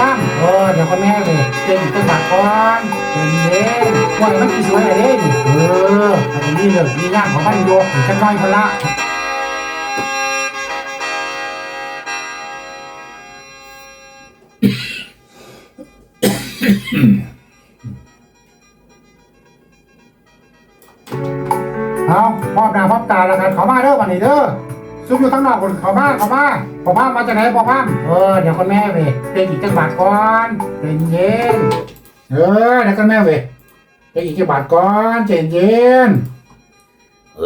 ตั้มเออเดี๋ยวก็แม่เลยเป็นจังหวัดก่อนเป็นเย็นว่ามันกี่สวยอะไรนี่เอออันนี้เลยมีย่างของมันโยกจะน้อยพละเอาพร้อมหน้าพร้อมตาแล้วกันขามาเด้อวันนี้เด้อ ซุปอยู่ทั้งนอกคนเขามาเขามาเขามามาจากไหนพ่อพ่ามเออเดี๋ยวคนแม่เว้ยเป็นอีกจังหวัดก่อนเป็นเย็นเออเดี๋ยวคนแม่เว้ยเป็นอีกจังหวัดก่อนใจเย็นเอ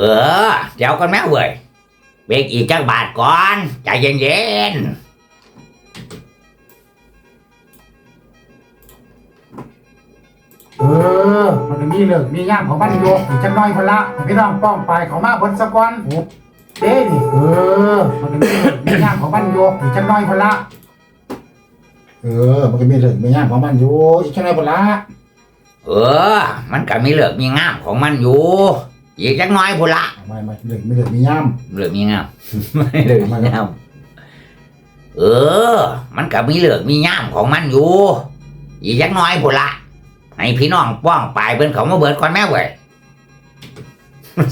อเดี๋ยวกันแม่เว้ยเบรกอีกจักบาทก่อนใจเย็นเออ มันก็มีเลิกมีย่างของมันโยกอีกจังน้อยพละพี่น้องป้องไปเขามาบนสะกอนโอ้ เด้นี่เออ มันก็มีเลิกมีย่างของมันโยกอีกจังน้อยพละ เออ มันก็มีเลิกมีย่างของมันอยู่อีกจังน้อยพละๆเออ มันก็มีเหลือกมีงามของมันอยู่อีกจักหน้อยพุ่นละไม่ไม่เลิกมีเลิกมีย่าง เหลือกมีงาม ไม่เหลือกมีงามเออ มันก็มีเหลือกมีงามของมันอยู่อีกจักหน้อยพุ่นละให้พี่น้องป้องไปเพิ่นเขามาเบิดก่อนแม่เว้ย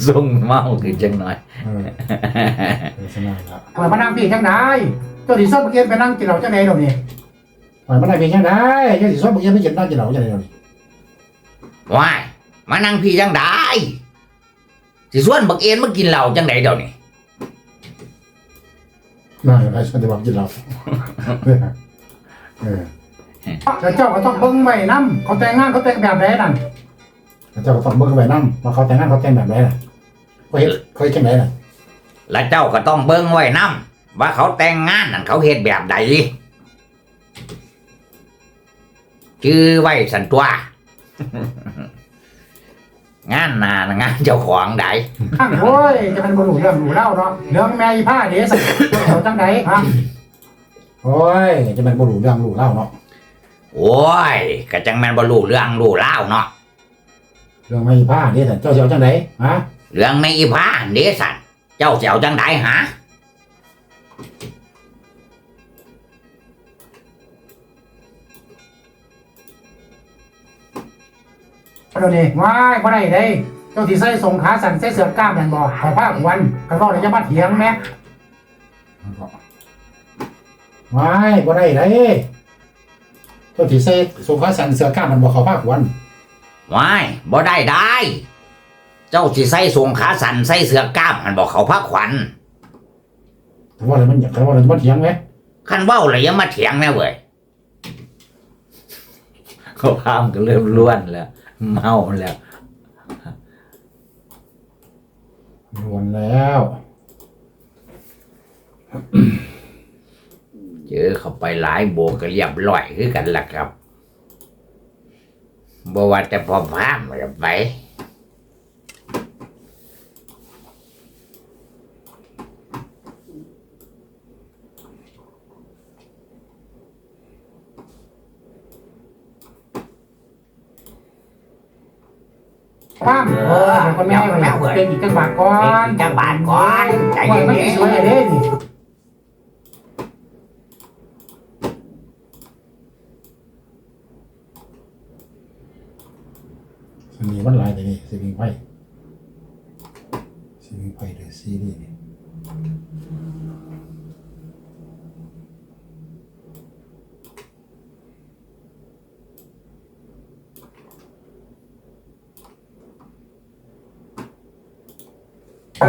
ส่งเมาคือจังหน่อยเออเออสนานละหอยมานั่งพี่จังได้เจ้าสีส้มเมื่อกี้ไปนั่งกินเหล้าจังไดเดี๋ยวนี้หอยมานั่งพี่จังได้เจ้าสีส้มเมื่อกี้ไปกินนั่งกินเหล้าจังไดเดี๋ยวนี้ว้ายมานั่งพี่จังได้สิส่วนบักเอ็นมากินเหล้าจังไดเดี๋ยวนี้น่าจะได้ฉันจะบอกกินเหล้าเออเออ แล้วเจ้าก็ต้องเบิ่งไว้นํเขาแต่งงานเขาแต่งแบบไหนนั่นแล้ว เจ้าก็ต้องเบิ่งไว้นํว่าเขาแต่งงานเขาแต่งแบบไหนน่ะเขาเฮ็ดเขาเฮ็ดจังไดน่ะและเจ้าก็ต้องเบิ่งไว้นํว่าเขาแต่งงานนั่นเขาเฮ็ดแบบใดชื่อไว้สันตัว งานหนานงานเจ้าของใดข้างโอ้ยจะเป็นบ่รู้เรื่องรู้เล่าเนาะเรื่องแม่อีผ้าเด้สักเขาจังไดฮะโอ้ยจะเป็นบ่รู้เรื่องรู้เล่าเนาะโอ้ยก็จังแม่นบ่รู้เรื่องรู้เล่าวเนาะ เรื่องแม่อีผ้าเด้สันเจ้าสิเอาจังไดฮะเรื่องไม่อีพาเดสันเจ้าเสียวจังไดหาเดี๋ยวนี้ว้ายบ่ได้เด้เจ้าที่ใส่ทรงขาสั่นใส่เสื้อกล้ามแม่นบ่เขาผ้าวันกันบ่ได้จะมาเถียงแม่ว้ายบ่ได้เด้เจ้าที่ใส่ทรงขาสั่นเสื้อกล้ามมันบ่เขาผ้าวัน ว้ายบ่ได้ได้ เจ้าสิใส่สวงขาสันใส่เสื้อกล้ามมันบอกเขาพักขวัญแต่ว่าอะไรมันอยากแต่ว่าอะไรมันเถียงไหมคันเว้าเลยอยังมาเถียงแน่เว้ยเขาพามก็เริ่มล้วนแล้ว เมาแล้วรวนแล้ว เจอเข้าไปหลายโบกก็เรียบร้อยคือกันล่ะครับ บ่ว่าแต่พอพามก็ไปป้ามเออเดี๋ยวคนแม่เว้ยเป็นอีกจังหวะก่อนจังบาทก่อนใจว่ามันเย็สิสวยนเด้นี่ สมีมันหลายแต่นี่สมีไพ่ สมีไพ่เดอะซีรีส์นี่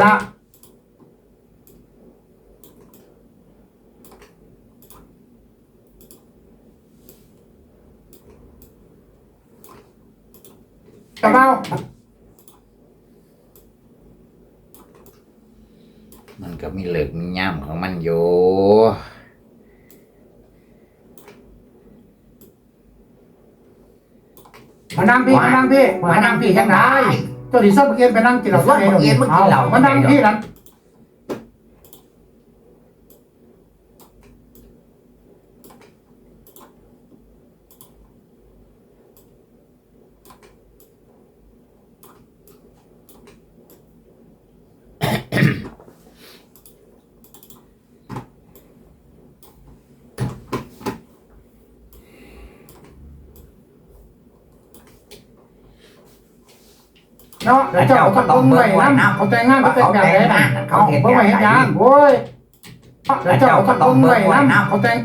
ละ กระเป๋า มันก็มีเหลือกมีย่ำของมันอยู่มานั่งพี่มานั่งพี่มานั่งพี่ยังไงเจ้าที่ชอบเกียนไปนั่งกินเหล้าที่ไหนหนูเอามานั่งพี่นั่น เนาะเดี๋ยวเจ้าก็ต้องเบิ่งไว้นํเขาแต่งงานเขาแต่งแบบไหนน่ะเขาเบิ่งไว้เฮ็ดหยังโว้ยเดี๋ยวเจ้าก็ต้องเบิ่งไว้นํเขาแต่ง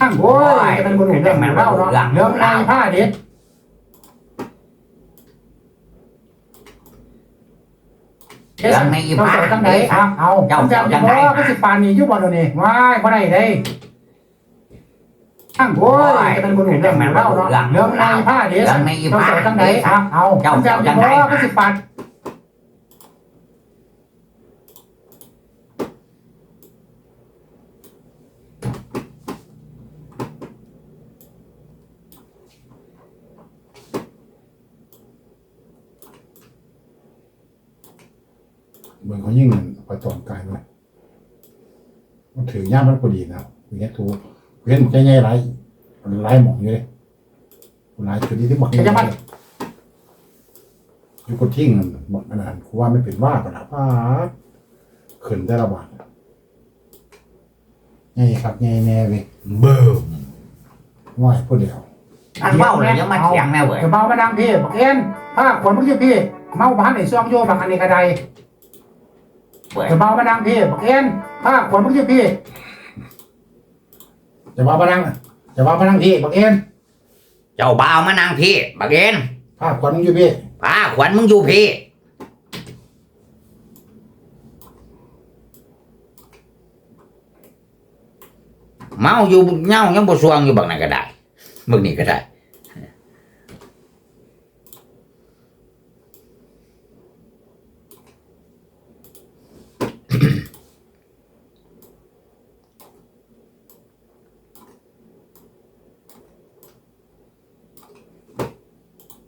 ตั้งโว้ยจะเป็นบุญหนุนเรื่องของเราเนาะเรื่องในผ้าเด็ด เรื่องในผ้าตั้งไหนเอาเอาจำจำจำได้ก็สิปานนี้ยุบบ่เดี๋ยวนี้ว้ายบ่ได้เด้ตั้งโว้ยจะเป็นบุญหนุนเรื่องของเราเนาะเรื่องในผ้าเด็ดเรื่องในผ้าตั้งไหนเอาเอาจำจำจำได้ก็สิปาน เบิ่งเขายิ่งไปตอนกายเลยมัน ถือย่ามมันพอดีนะอย่างเงี้ยถูกเว้นใจใหญ่ไรไรหมองอยู่เลยไรจุดนี้ที่บอกอยู่กดทิ้งมันหมดนาดกูว่าไม่เป็นว่าขนาดว่าขึ้นได้ระบาดไงครับไงแน่เว้ยเบิ่มว่าให้พูดเดียวอันเว้าเลยยังมาเถียงแม่เว้ยเมามาดังพี่บอกเอ็นผ้าขนมึงอยู่พี่เมาบ้านไหนซองโยบักอันนี้กระไดเว้ยจะเมามาดังพี่บอกเอ็น ผ้าขนมึงอยู่พี่จะว่ามานั่งจะว่ามานั่งที่บักเอ็นเจ้าบ่าวมานั่งพี่บักเอ็นภาพควันมึงอยู่พี่พาขวัญมึงอยู่พี่เมาอยู่เหงายังบ่สวงอยู่บักนั่นก็ได้มึงนี่ก็ได้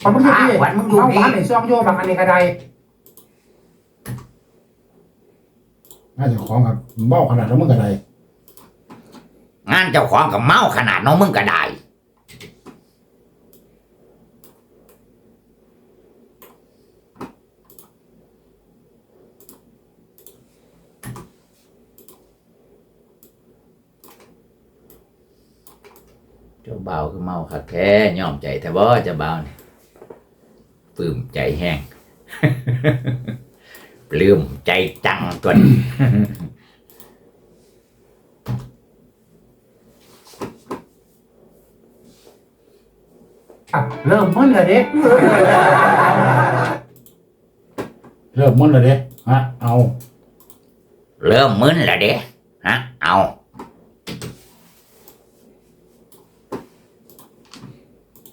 ขนมึงอยู่พี่ผ้าขวัญมึงอยู่เมาพี่บ้านไหนซองโยบักอันนี้กระไดน่าจะของกับเบ้าขนาดแล้วมึงกับใดงานเจ้าของกับเมาขนาดน้องมึงก็ได้เจ้าบ่าวคือเมาคักแท้ยอมใจแต่บ่เจ้าบ่าวนี่ ปลื้มใจแห้งปลื้มใจจังตัวนี้อะเริ่มมึนเลยเด็กเริ่มมึนเลยเด้ฮะเอา เริ่มมึนแล้วเด้ฮะเอา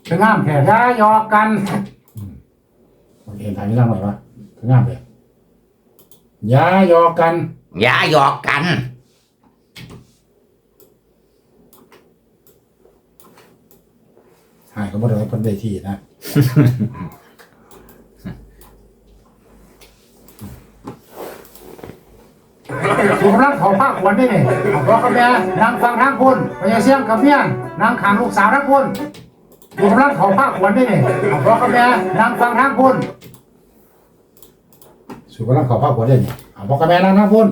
ถึงงามแค่ยายอกกันบักเอ็ นทางนี้ร่างไหนวะถึงงามเลยอยาหยอกกัน อย่าหยอกกัน หายก็บ่ได้เพิ่นได้ที่นะถูกรักของภาคขวัญได้ไงเอาพ่อกับแม่นางฟังทางคุณพญาเสียงกับเมียนนางขางลูกสาวทั้งคุณถูกรักของภาคขวัญได้ไงเอาพ่อกับแม่นางฟังทางคุณ สู่กำลังเข้าภาคหัวได้นี่เอาบอกกับแม่นั่งนั่งพุ่น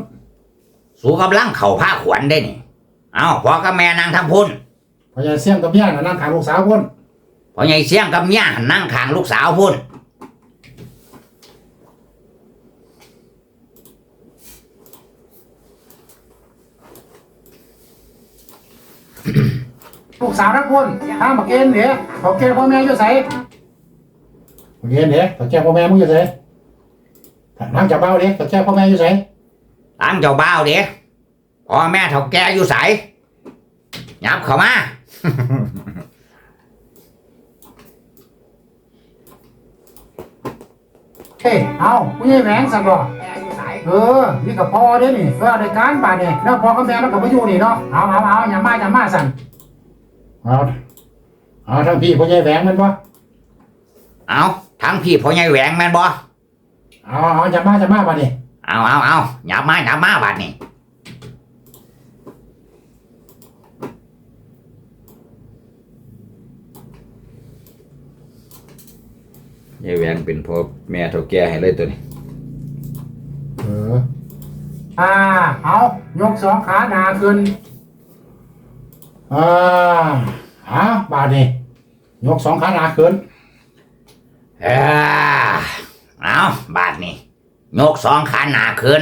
สู้กำลังเข่าผ้าขวัญได้นี่เอาพ่อกับแม่นางทางพุ่นพอจะเสี่ยงกับเมียน่ะนั่งข้างลูกสาวพุ่นพ่อใหญ่เสียงกับเมียหันนั่งข้างลูกสาวพุ่นลูกสาวทั้งคุณทางบักเอ็นเดี๋ยวเขาเกณฑ์พ่อแม่อยู่ใส่โอเคเด้ตะแก้พ่อแม่มึงอยู่ไส นั่งจับเบ้าเด้ตะแก้พ่อแม่อยู่ไสตั้งเจ้าบ่าวเด้พ่อแม่เฒ่าแก่อยู่ใสยับเข้ามา เฮ้ยเอาผู้ใหญ่แหวงสั่งบ่เออนี่กับพ่อเด้นี่เออในการป่านนี่แล้วพ่อกับแม่มันก็มาอยู่นี่เนาะเอาเอาเอาอย่ามาอย่ามาสั่นเอาเอาทั้งพี่พ่อใหญ่แหวงแมันบ่เอาทั้งพี่พ่อใหญ่แหวงแม่นบ่ เอาเอาอย่ามาอย่ามาบัดนี้เอาเอาเอาอย่ามาอย่ามาบัดนี้ยายแหวงเป็นพ่อแม่เฒ่าแก่ให้เลยตัวนี้อ่าเอายกสองขาหนาขึ้นอ่าหาบาดนี่ยกสองขาหนาขึ้นเออ เอาบาดนี่ยกสองขาหนาขึ้น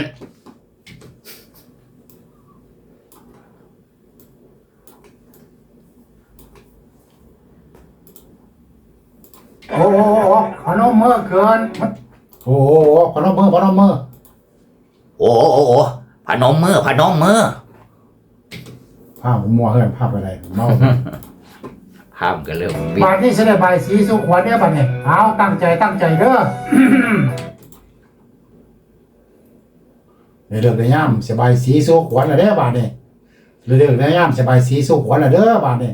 โอ้โหพนมมือขึ้นโอ้โหพนมมือพนมมือโอ้โอ้โอ้โอ้พนมมือพนมมือ ภาพผมมัวเฮือนภาพอะไรเมา ภาพก็เริ่มวิบาทนี่เสด็จใบายสีสุขวัญเนี่ยบัดเนี่ยเอาตั้งใจตั้งใจเด้อในเรื่องในย่ามสบายสีสู้ขวัญละเด้อบาดนี่เรื่องในย่ามสบายสีสู้ขวัญละเด้อบาดนี่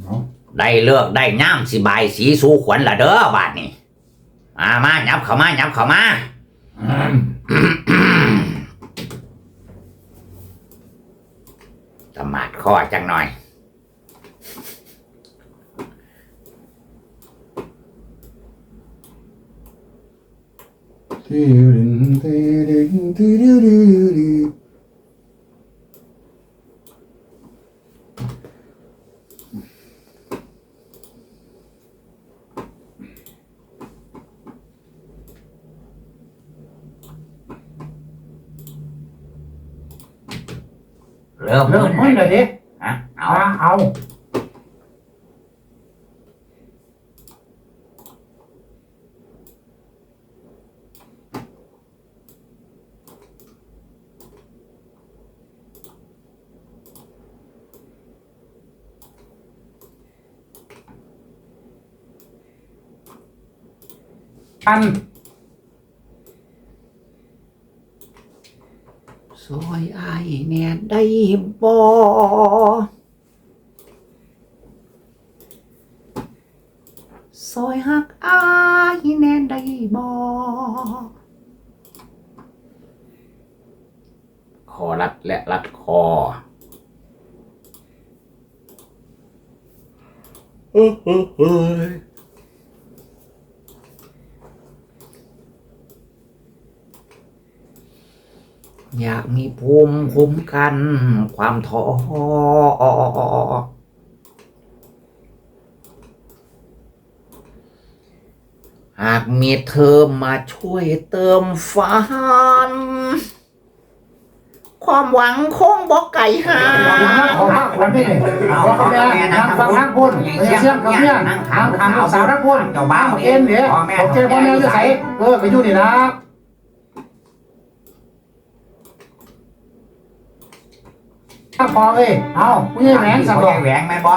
เนาะได้เลือกได้ย่ามสิบายสีสู่ขวัญละเด้อบาดนี่มามายับเข้ามายับเข้ามาตะหมาดคอจังหน่อย ที่ดินที่ดินที่ดิน ที่ดินเริ่มเริ่มมึนเลยดิฮะเอาเอาเอาอันซอยอายแน่ได้บ่ซอยหักอายแน่ได้บ่คอรัดและรัดคอเฮ้ยเฮ้ยเฮ้ย อยากมีภูมิคุ้มกัน ความท้อหากมีเธอมาช่วยเติมฝันความหวังคงบอกไก่หาขอมากกว่านี้ขอกับแม่นั่งฟังนั่งพูดไม่เชื่อมกับเนี่ยนั่งขางลูกสาวนั่งพูดเจ้าบ้าเอ็นเนี่ยโอเคพ่อแม่จะใส่เออไปอยู่นี่นะ ถ้าพอเอ้ยเอาผู้ใหญ่แหวนสักดอกแหวงแม่บอ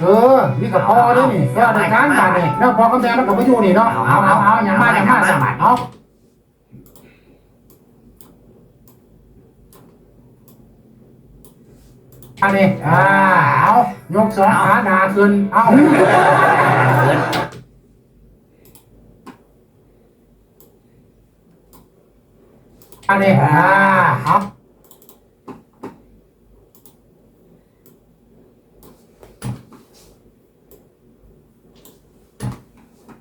เออนี่กับพ่อด้วยนี่เออในการกันนี่แล้วพอกับแม่มันก็ไปอยู่นี่เนาะเอาเอาเอาอย่างมาอย่างมาสมัครเอาอันนี้อ่าเอายกสองขาหนาขึ้นเอา อันนี้อ่า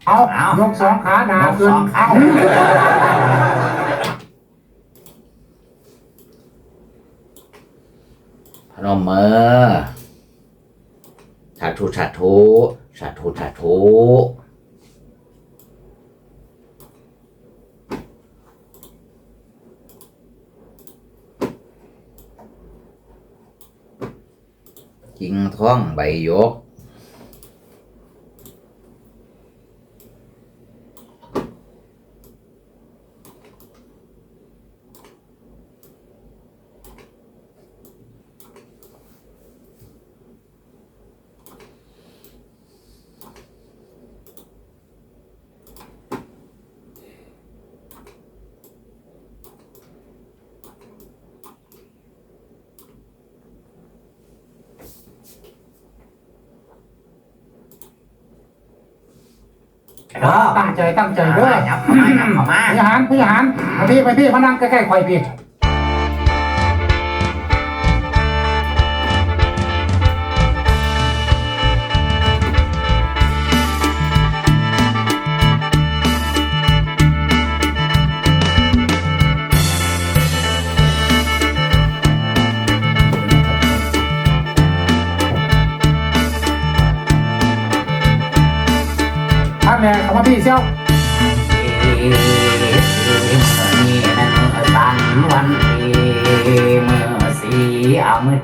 เอาเอายกสองขาหนาขึ้นเอาพนมมือสาธุสาธุสาธุสาธุ จิง ท้องใบยก ตั้งใจตั้งใจเด้อยับเข้ามายับเข้ามาพี่หารพี่หารมาพี่ไปพี่มานั่งใกล้ๆข่อยพี่ สี่เซี่ยวเมื่อนี้นั้นเมื่อสันวันเมื่อสีอามือ